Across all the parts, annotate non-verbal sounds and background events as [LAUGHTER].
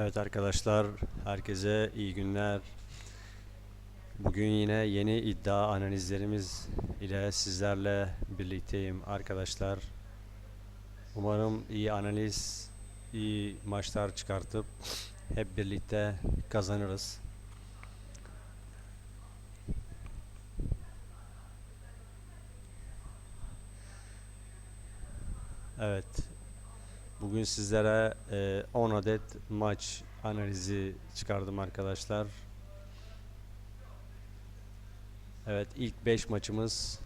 Evet arkadaşlar, herkese iyi günler. Bugün yine yeni iddia analizlerimiz ile sizlerle birlikteyim arkadaşlar. Umarım iyi analiz, iyi maçlar çıkartıp hep birlikte kazanırız. Evet, Bugün sizlere e, 10 adet maç analizi çıkardım arkadaşlar. Evet ilk 5 maçımız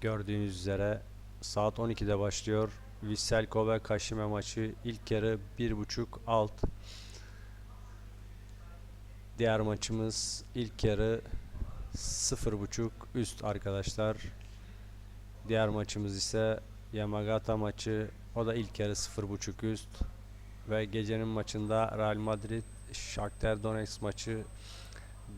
gördüğünüz üzere saat 12'de başlıyor. Visselko ve Kaşime maçı ilk yarı 1.5 alt. Diğer maçımız ilk yarı 0.5 üst arkadaşlar. Diğer maçımız ise Yamagata maçı o da ilk yarı 0.5 üst ve gecenin maçında Real Madrid Shakhtar Donetsk maçı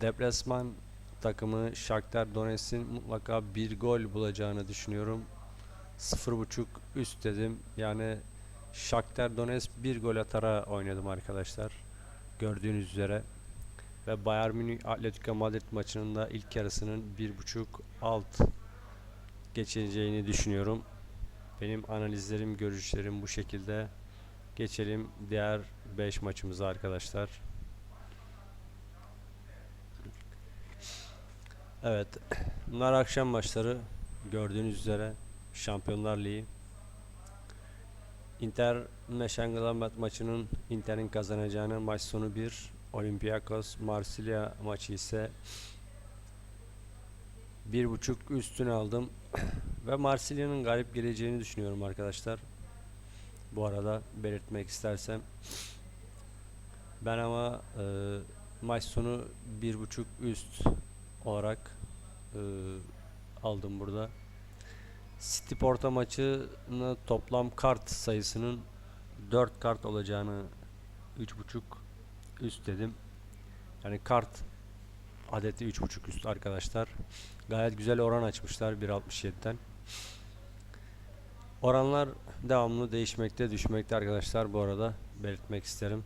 deplasman takımı Shakhtar Donetsk'in mutlaka bir gol bulacağını düşünüyorum. 0.5 üst dedim. Yani Shakhtar Donetsk bir gol atara oynadım arkadaşlar. Gördüğünüz üzere. Ve Bayern Münih Atletico Madrid maçının da ilk yarısının 1.5 alt geçeceğini düşünüyorum. Benim analizlerim, görüşlerim bu şekilde. Geçelim diğer 5 maçımıza arkadaşlar. Evet. Bunlar akşam maçları. Gördüğünüz üzere Şampiyonlar Ligi. Inter Mönchengladbach maçının Inter'in kazanacağını maç sonu 1. Olympiakos Marsilya maçı ise bir buçuk üstüne aldım ve Marsilya'nın galip geleceğini düşünüyorum arkadaşlar. Bu arada belirtmek istersem ben ama e, maç sonu bir buçuk üst olarak e, aldım burada. City Porto maçını toplam kart sayısının 4 kart olacağını 3.5 üst dedim. Yani kart adeti 3.5 üst arkadaşlar. Gayet güzel oran açmışlar 1.67'den. Oranlar devamlı değişmekte düşmekte arkadaşlar bu arada belirtmek isterim.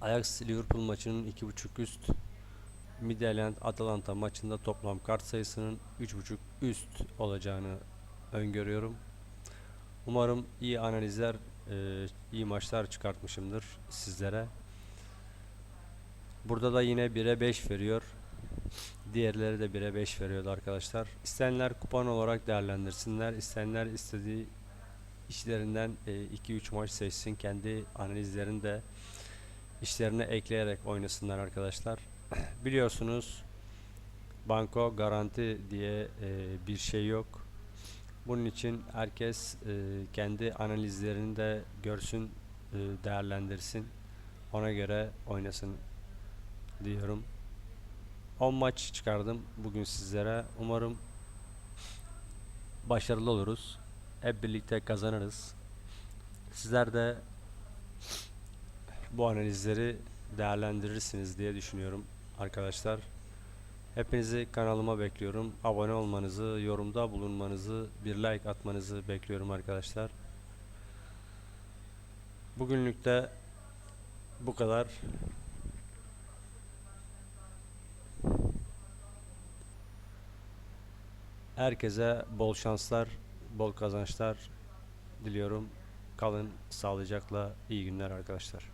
Ajax Liverpool maçının 2.5 üst Midtjylland Atalanta maçında toplam kart sayısının 3.5 üst olacağını öngörüyorum. Umarım iyi analizler, e, iyi maçlar çıkartmışımdır sizlere. Burada da yine 1'e 5 veriyor. Diğerleri de 1'e 5 veriyordu arkadaşlar. İsteyenler kupon olarak değerlendirsinler. İsteyenler istediği işlerinden 2-3 maç seçsin. Kendi analizlerini de işlerine ekleyerek oynasınlar arkadaşlar. [CLEARS THROAT] Biliyorsunuz banko garanti diye e, bir şey yok. Bunun için herkes e, kendi analizlerini de görsün, e, değerlendirsin. Ona göre oynasın diyorum. 10 maç çıkardım bugün sizlere. Umarım başarılı oluruz. Hep birlikte kazanırız. Sizler de bu analizleri değerlendirirsiniz diye düşünüyorum arkadaşlar. Hepinizi kanalıma bekliyorum. Abone olmanızı, yorumda bulunmanızı, bir like atmanızı bekliyorum arkadaşlar. Bugünlük de bu kadar. Herkese bol şanslar, bol kazançlar diliyorum. Kalın sağlıcakla iyi günler arkadaşlar.